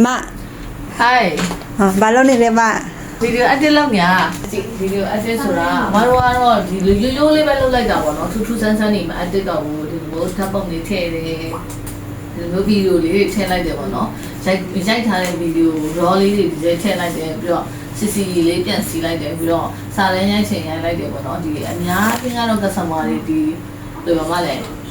မ Hi ဟာဘာလို့နေလဲမဗီဒီယိုအတစ်လုပ်ညာဒီဗီဒီယိုအတစ်ဆိုတာအမတို့ကတော့ဒီလိုရိုးရိုးလေးပဲလုပ်လိုက်တာပေါ့နော်ထူးထူးဆန်းဆန်းနေမှာအတစ်တော့ဘူးဒီလိုဓာတ်ပုံလေးထည့်တယ်ဒီလိုဗီဒီယိုလေးတွေထည့်လိုက်တယ်ပေါ့နော်ရိုက်ရိုက်ထားတဲ့ဗီဒီယို raw လေးတွေဒီထဲထည့်လိုက်တယ်ပြီးတော့စီစီလေးပြန်စီလိုက်တယ်ပြီးတော့စာရင်းရိုက်ချင်ရိုက်လိုက်တယ်ပေါ့နော်ဒီအများကြီးကတော့ customer တွေဒီလိုပါမလဲอืม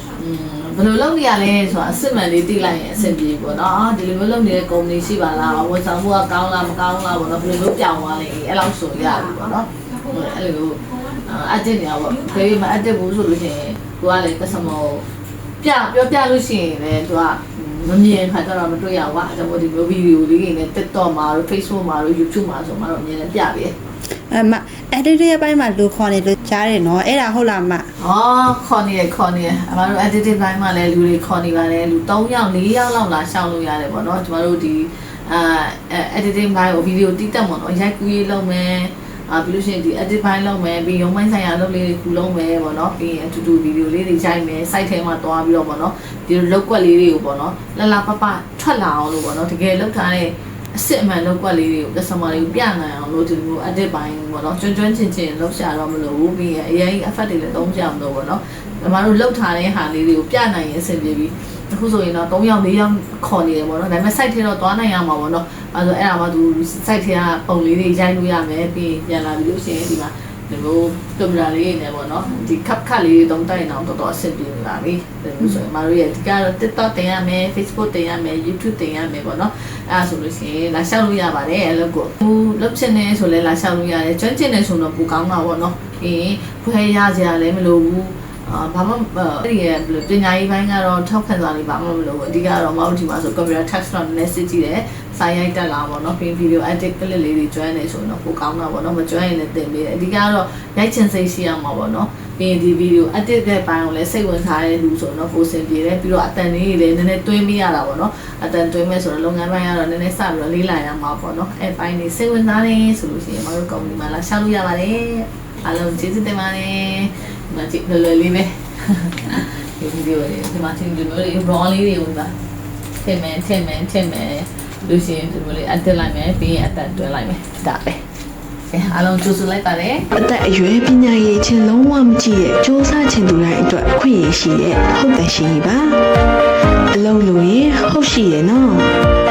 ဘယ်လိုလုပ်နေရလဲဆိုတာအစစ်မှန်လေးသိလိုက်ရင်အဆင်ပြေပေါ့နော်အာဒီလိုမျိုးလုပ်နေတဲ့ company ရှိပါလားဝန်ဆောင်မှုကကောင်းလားမကောင်းလားပေါ့နော်ဘယ်လိုလုပ်ပြောင်းသွားလဲအဲ့လောက်ဆိုရပြီပေါ့နော်အဲ့လိုအတက်နေရပေါ့ခေမအတက်ဘူးဆိုလို့ရှိရင်ကိုကလည်း customer ကိုပြပြောပြလို့ရှိရင်လည်းသူက မမြင်ခါကျတော့မတွေ့ရဘူးကွာအဲ့ဒါမို့ဒီလိုဗီဒီယိုလေးတွေနဲ့ TikTok မှာတို့ Facebook မှာတို့ YouTube မှာဆိုမှတော့အမြင်နဲ့ပြပြအမ editor ရဲ့ဘက်မှာလူခေါ်နေလို့ကြားတယ်နော်အဲ့ဒါဟုတ်လားမ။အော်ခေါ်နေရခေါ်နေရအမတို့ editing ဘိုင်းမှာလည်းလူတွေခေါ်နေပါတယ်လူ3ယောက်4ယောက်လောက်လာရှောက်လို့ရတယ်ပေါ့နော်ကျမတို့ဒီအာ editing ဘိုင်းကိုဗီဒီယိုတီးတက်မှာနော်ရိုက်ကူးရေးလုပ်မယ် အာပြီးလို့ရှိရင်ဒီ edit ဘိုင်းလုပ်မယ်ပြီးရုံးပိုင်းဆိုင်ရာလုပ်လေးတွေကူလုပ်မယ်ပေါ့နော်ပြီးရင်အတူတူဗီဒီယိုလေးတွေရိုက်မယ် site ထဲမှာတွားပြီးတော့ပေါ့နော်ဒီလိုလောက်ကွက်လေးတွေကိုပေါ့နော်လလပပထွက်လာအောင်လို့ပေါ့နော်တကယ်လောက်ထားတဲ့ အစ်စ်အမှန်လောက်ကွက်လေးတွေကို customer တွေကိုပြနိုင်အောင်လို့ဒီလိုမျိုး edit ဘိုင်းပေါ့နော်ကျွန်းကျွန်းချင်းချင်းလောက်ရှာတော့မလို့ဘူးပြီးရင်အရင် effect တွေလည်းသုံးကြမလို့ပေါ့နော်ညီမတို့လောက်ထားတဲ့ဟာလေးတွေကိုပြနိုင်ရင်အဆင်ပြေပြီအခုဆိုရင်တော့3ယောက်4ယောက်ခေါ်နေတယ်ပေါ့နော်ဒါပေမဲ့ site ထဲတော့သွားနိုင်ရမှာပေါ့နော်အဲဆိုအဲ့ဒါမှသူ site ထဲကပုံလေးတွေရိုက်လို့ရမယ်ပြီးရင်ပြန်လာပြီးလို့ရှိရင်ဒီမှာ ဒီလိုကင်မရာလေးနဲ့ပေါ့နော်ဒီ cap cut လေးတွေတုံးတိုက်အောင်တော်တော်အဆင်ပြေလာပြီဒါမျိုးဆိုရင်မတို့ရဲ့ဒီကတော့ TikTok တင်ရမယ် Facebook တင်ရမယ် YouTube တင်ရမယ်ပေါ့နော်အဲ့ဒါဆိုလို့ရှိရင်လာလျှောက်လို့ရပါတယ်အဲ့လိုကိုဟိုလုပ်ချင်နေဆိုလဲလာလျှောက်လို့ရတယ်ကျွမ်းကျင်နေဆိုတော့ပိုကောင်းတာပေါ့နော်ပြီးရင်ဖွဲ့ရကြရလည်းမလိုဘူးအာ ဘာမှအဲ့ဒီရဲ့ပညာရေးဘိုင်းကတော့ထောက်ခံစာလေးဘာမှမလုပ်ဘူးအဓိကတော့မဟုတ်ဒီမှာဆို computer text တော့နည်းနည်းစစ်ကြည့်တယ်စာရိုက်တက်လာပေါ့နော်ပြီး video edit clip လေးတွေကျွမ်းနေဆိုတော့ပိုကောင်းတာပေါ့နော်မကျွမ်းရင်လည်းတင်ပေးတယ်အဓိကတော့ရိုက်ချင်စိတ်ရှိရမှာပေါ့နော်ပြီးရင်ဒီ video edit တဲ့ဘိုင်းကိုလည်းစိတ်ဝင်စားတဲ့လူဆိုတော့ပိုစင်ပြေတယ်ပြီးတော့အတန်လေးတွေလည်းနည်းနည်းတွင်းမိရတာပေါ့နော်အတန်တွင်းမဲ့ဆိုတော့လုပ်ငန်းပိုင်းကတော့နည်းနည်းစပြီးတော့လေးလာရမှာပေါ့နော်အဲ့ဘိုင်းလေးစိတ်ဝင်စားတယ်ဆိုလို့ရှိရင်မတို့ company မှာလာရှောက်လို့ရပါတယ်အားလုံးကျေးဇူးတင်ပါတယ်ဒီ မှာကြည့်လွယ်လွယ်လေးပဲဒီဗီဒီယိုလေးဒီမှာသင်ဒီလိုလေး raw လေးတွေဝင်ပါထင်မယ်ထင်မယ်ထင်မယ်လို့ရှိရင်ဒီလိုလေးအတက်လိုက်မယ်ပြီးရင်အတက်တွဲလိုက်မယ်ဒါပဲကဲအားလုံးကြိုးစားလိုက်ပါတယ်အသက်အရွယ်ပညာရေးချင်းလုံးဝမကြည့်ရဲ့စူးစမ်းချင်သူတိုင်းအတွက်အခွင့်အရေးရှိတဲ့ဟုတ်တယ်ရှိပါအလုံးလို့ရင်ဟုတ်ရှိရဲ့နော်